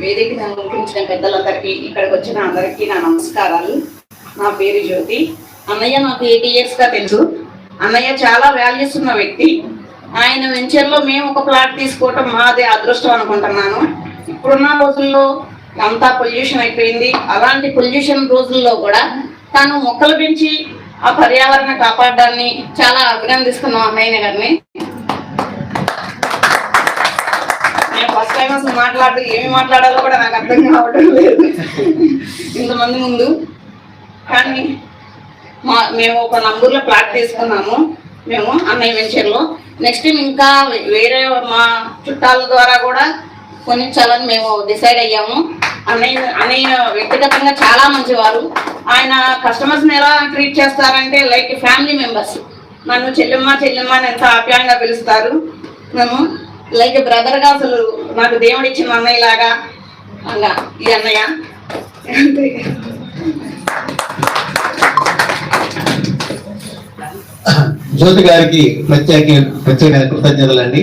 వేదిక అలంకరించిన పెద్దలందరికీ ఇక్కడికి వచ్చిన అందరికీ నా నమస్కారాలు. నా పేరు జ్యోతి. అన్నయ్య నాకు ఎయిటీ ఇయర్స్గా తెలుసు. అన్నయ్య చాలా వాల్యూస్ ఉన్న వ్యక్తి. ఆయన వెంచర్లో మేము ఒక ప్లాట్ తీసుకోవటం మాది అదృష్టం అనుకుంటున్నాను. ఇప్పుడున్న రోజుల్లో అంతా పొల్యూషన్ అయిపోయింది. అలాంటి పొల్యూషన్ రోజుల్లో కూడా తను మొక్కలు పెంచి ఆ పర్యావరణ కాపాడడాన్ని చాలా అభినందిస్తున్నాం అన్నయ్య గారిని. ఫస్ట్ టైం అసలు మాట్లాడుతూ ఏమి మాట్లాడాలో కూడా నాకు అర్థం కావడం లేదు. ఇంతమంది ముందు. కానీ మా మేము ఒక నంబర్లో ప్లాట్ తీసుకున్నాము. మేము అన్నయ్య వెంచర్లో. నెక్స్ట్ ఇంకా వేరే మా చుట్టాల ద్వారా కూడా కొనించాలని మేము డిసైడ్ అయ్యాము. అన్నయ్య అన్నయ్య వ్యక్తిగతంగా చాలా మంచివారు. ఆయన కస్టమర్స్ని ఎలా ట్రీట్ చేస్తారంటే లైక్ ఫ్యామిలీ మెంబర్స్ నన్ను చెల్లెమ్మ చెల్లెమ్మ అని ఎంత ఆప్యాయంగా పిలుస్తారు. మేము లైక్ బ్రదర్గా అసలు నాకు దేవుడు ఇచ్చిన అన్నయ్య లాగా. అలా ఈ అన్నయ్య. జ్యోతి గారికి ప్రత్యేక ప్రత్యేక కృతజ్ఞతలు అండి